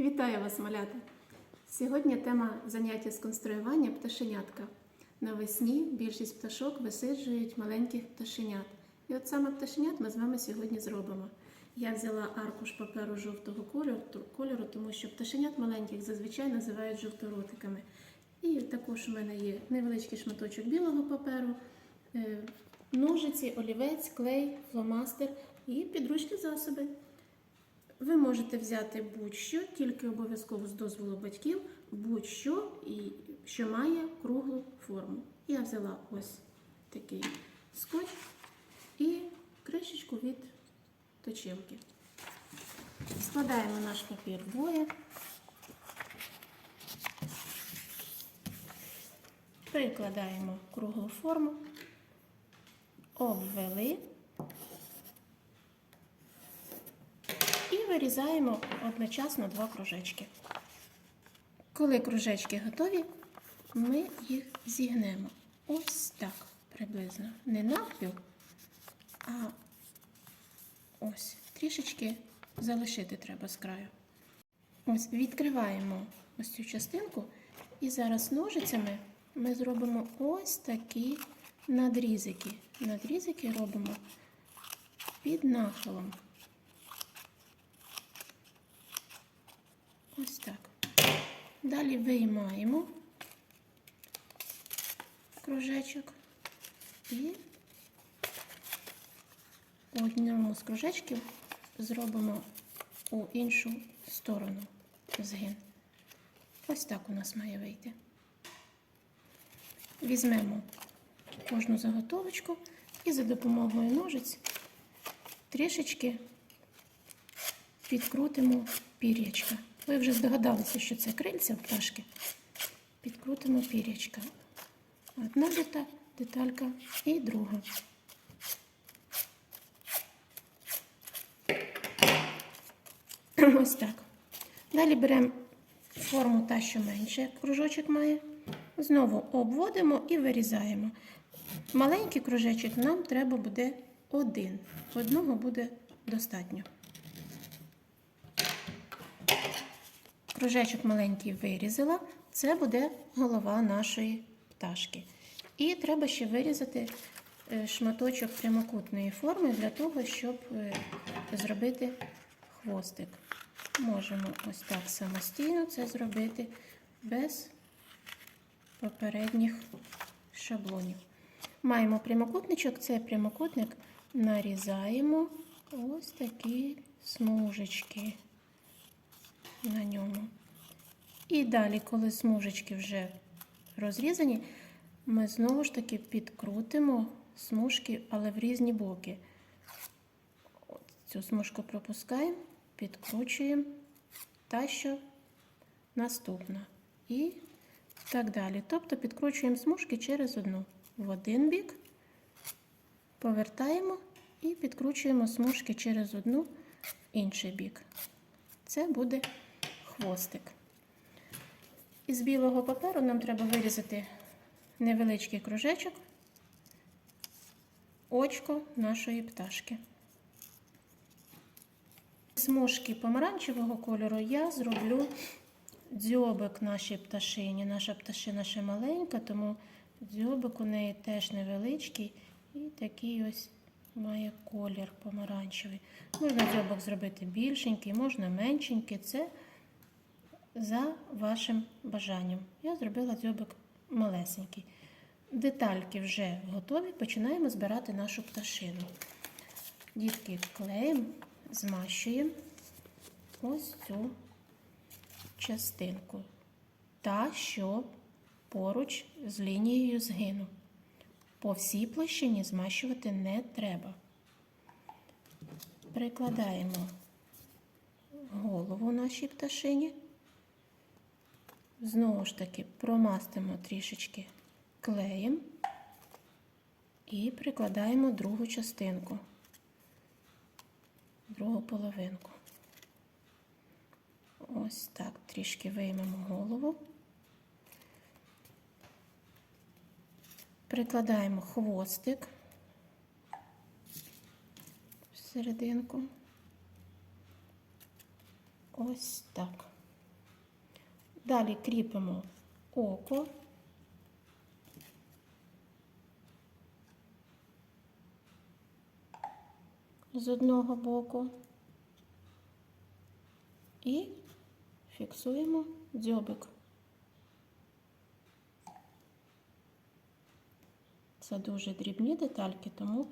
Вітаю вас, малята! Сьогодні тема заняття з конструювання пташенятка. Навесні більшість пташок висиджують маленьких пташенят. І от саме пташенят ми з вами сьогодні зробимо. Я взяла аркуш паперу жовтого кольору, тому що пташенят маленьких зазвичай називають жовторотиками. І також у мене є невеличкий шматочок білого паперу, е, ножиці, олівець, клей, фломастер і підручні засоби. Ви можете взяти будь-що, тільки обов'язково з дозволу батьків, будь-що, і що має круглу форму. Я взяла ось такий скотч і кришечку від точилки. Складаємо наш папір вдвоє. Прикладаємо круглу форму, обвели. І вирізаємо одночасно два кружечки. Коли кружечки готові, ми їх зігнемо. Ось так приблизно. Не навпіл, а ось трішечки залишити треба з краю. Ось відкриваємо ось цю частинку, і зараз ножицями ми зробимо ось такі надрізики. Надрізики робимо під нахилом. Ось так. Далі виймаємо кружечок і у одному з кружечків зробимо у іншу сторону згин. Ось так у нас має вийти. Візьмемо кожну заготовочку і за допомогою ножиць трішечки підкрутимо пір'ячка. Ви вже здогадалися, що це крильця пташки. Підкрутимо пір'ячка. Одна дета, деталька і друга. Ось так. Далі беремо форму та, що менше, кружочок має. Знову обводимо і вирізаємо. Маленький кружечок нам треба буде один. Одного буде достатньо. Кружечок маленький вирізала, це буде голова нашої пташки. І треба ще вирізати е, шматочок прямокутної форми для того, щоб е, зробити хвостик. Можемо ось так самостійно це зробити без попередніх шаблонів. Маємо прямокутничок, цей прямокутник нарізаємо ось такі смужечки на ньому. І далі, коли смужечки вже розрізані, ми знову ж таки підкрутимо смужки, але в різні боки. От Цю смужку пропускаємо, підкручуємо та що наступна. І так далі. Тобто підкручуємо смужки через одну в один бік, повертаємо і підкручуємо смужки через одну в інший бік. Це буде хвостик. Із білого паперу нам треба вирізати невеличкий кружечок, очко нашої пташки. Смужки помаранчевого кольору я зроблю дзьобик нашій пташині. Наша пташина ще маленька, тому дзьобик у неї теж невеличкий і такий ось має колір помаранчевий. Можна дзьобок зробити більшенький, можна меншенький. Це за вашим бажанням. Я зробила дзьобик малесенький. Детальки вже готові. Починаємо збирати нашу пташину. Дітки клеєм змащуємо ось цю частинку. Та, що поруч з лінією згину. По всій площині змащувати не треба. Прикладаємо голову нашій пташині. Знову ж таки промастимо трішечки клеєм і прикладаємо другу частинку, другу половинку. Ось так трішки виймемо голову. Прикладаємо хвостик в серединку. Ось так. Далі кріпимо око. З одного боку і фіксуємо дзьобик. Це дуже дрібні детальки, тому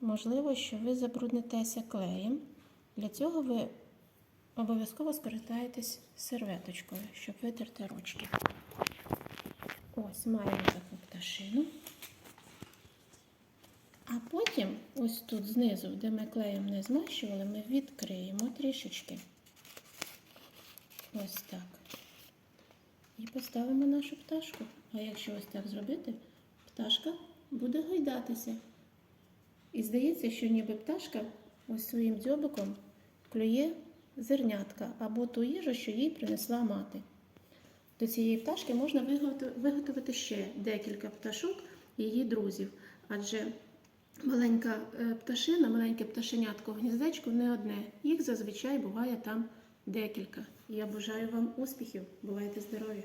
можливо, що ви забруднитеся клеєм. Для цього ви обов'язково скористаєтесь серветочкою, щоб витерти ручки. Ось маємо таку пташину. А потім, ось тут знизу, де ми клеєм не змащували, ми відкриємо трішечки. Ось так. І поставимо нашу пташку. А якщо ось так зробити, пташка буде гойдатися. І здається, що ніби пташка ось своїм дзьобиком клює зернятка або ту їжу, що їй принесла мати. До цієї пташки можна виготовити ще декілька пташок її друзів, адже маленька е, пташина, маленьке пташенятко в гніздечку не одне. Їх зазвичай буває там декілька. Я бажаю вам успіхів, бувайте здорові!